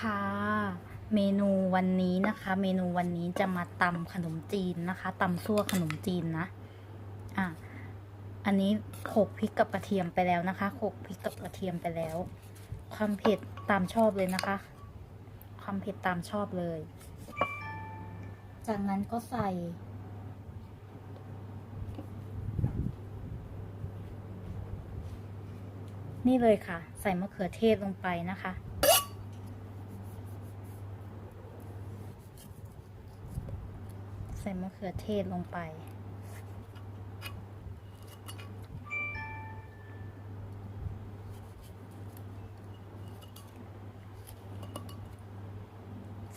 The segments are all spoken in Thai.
ค่ะ เมนูวันนี้นะคะ เมนูวันนี้จะมาตำขนมจีนนะคะตำซั่วขนมจีนนะอะอันนี้โขกพริกกับกระเทียมไปแล้วนะคะโขกพริกกับกระเทียมไปแล้ว ความเผ็ดตามชอบเลยนะคะ ความเผ็ดตามชอบเลย จากนั้นก็ใส่นี่เลยค่ะ ใส่มะเขือเทศลงไปนะคะ ส่มะเขือเทศลงไป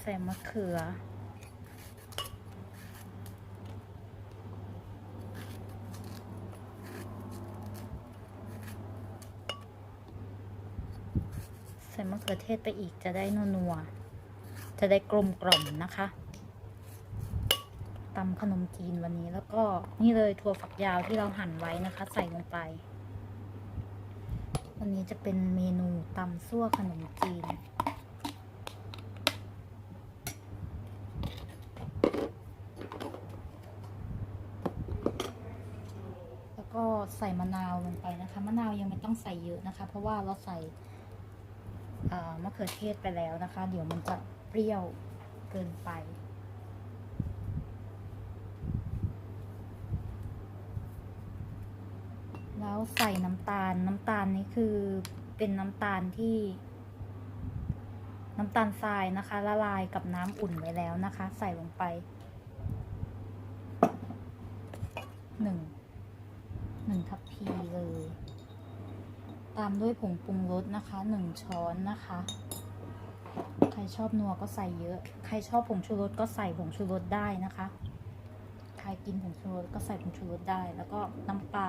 ใส่มะเขือ ใส่มะเขือเทศไปอีกจะได้นัวๆจะได้กลมกล่อมนะคะ ตำขนมจีนวันนี้ แล้วก็นี่เลยถั่วฝักยาวที่เราหั่นไว้นะคะ ใส่ลงไป วันนี้จะเป็นเมนูตำซั่วขนมจีน แล้วก็ใส่มะนาวลงไปนะคะ มะนาวยังไม่ต้องใส่เยอะนะคะ เพราะว่าเราใส่มะเขือเทศไปแล้วนะคะ เดี๋ยวมันจะเปรี้ยวเกินไป แล้วใส่น้ำตาลน้ำตาลนี่คือเป็นน้ำตาลที่ น้ำตาลทรายนะคะ ละลายกับน้ำอุ่นไว้แล้วนะคะ ใส่ลงไปหนึ่งหนึ่งทัพพีเลย ตามด้วยผงปรุงรสนะคะหนึ่งช้อนนะคะ ใครชอบนัวก็ใส่เยอะ ใครชอบผงชูรสก็ใส่ผงชูรสได้นะคะ รกินผงชูรสก็ใส่ผงชูรสได้ แล้วก็น้ำปลา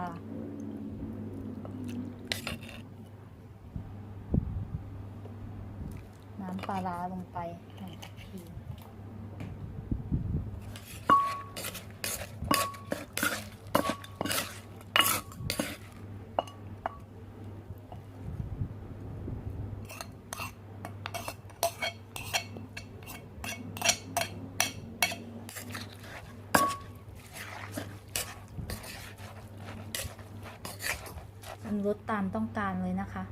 น้ำปลาร้าลงไปหนึ่งทั พพีปรุงรสตามต้องการเลยนะคะ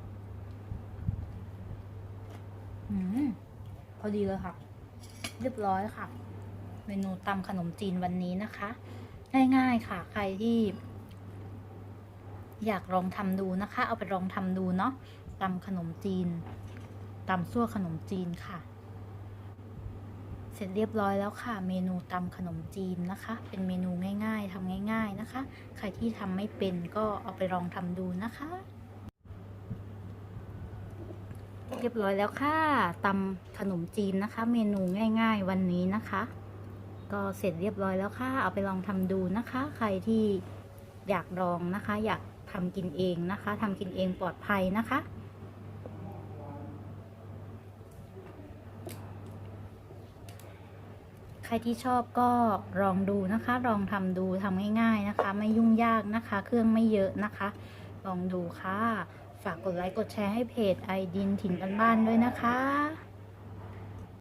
อืมพอดีเลยค่ะ เรียบร้อยค่ะ เมนูตำขนมจีนวันนี้นะคะ ง่ายๆค่ะ ใครที่อยากลองทำดูนะคะ เอาไปลองทำดูเนาะตำขนมจีนตำซั่วขนมจีนค่ะ เสร็จเรียบร้อยแล้วค่ะ เมนูตำขนมจีนนะคะ เป็นเมนูง่ายๆทำง่าย ๆนะคะ ใครที่ทำไม่เป็นก็เอาไปลองทำดูนะคะ เรียบร้อยแล้วค่ะตำขนมจีนนะคะ เมนูง่าย ๆ วันนี้นะคะ ก็เสร็จเรียบร้อยแล้วค่ะ เอาไปลองทำดูนะคะ ใครที่อยากลองนะคะ อยากทำกินเองนะคะทำกินเองปลอดภัยนะคะ ใครที่ชอบก็ลองดูนะคะ ลองทำดูทำง่ายๆนะคะ ไม่ยุ่งยากนะคะ เครื่องไม่เยอะนะคะ ลองดูค่ะ ฝากกดไลค์กดแชร์ให้เพจไอดินถิ่นบ้านๆด้วยนะคะ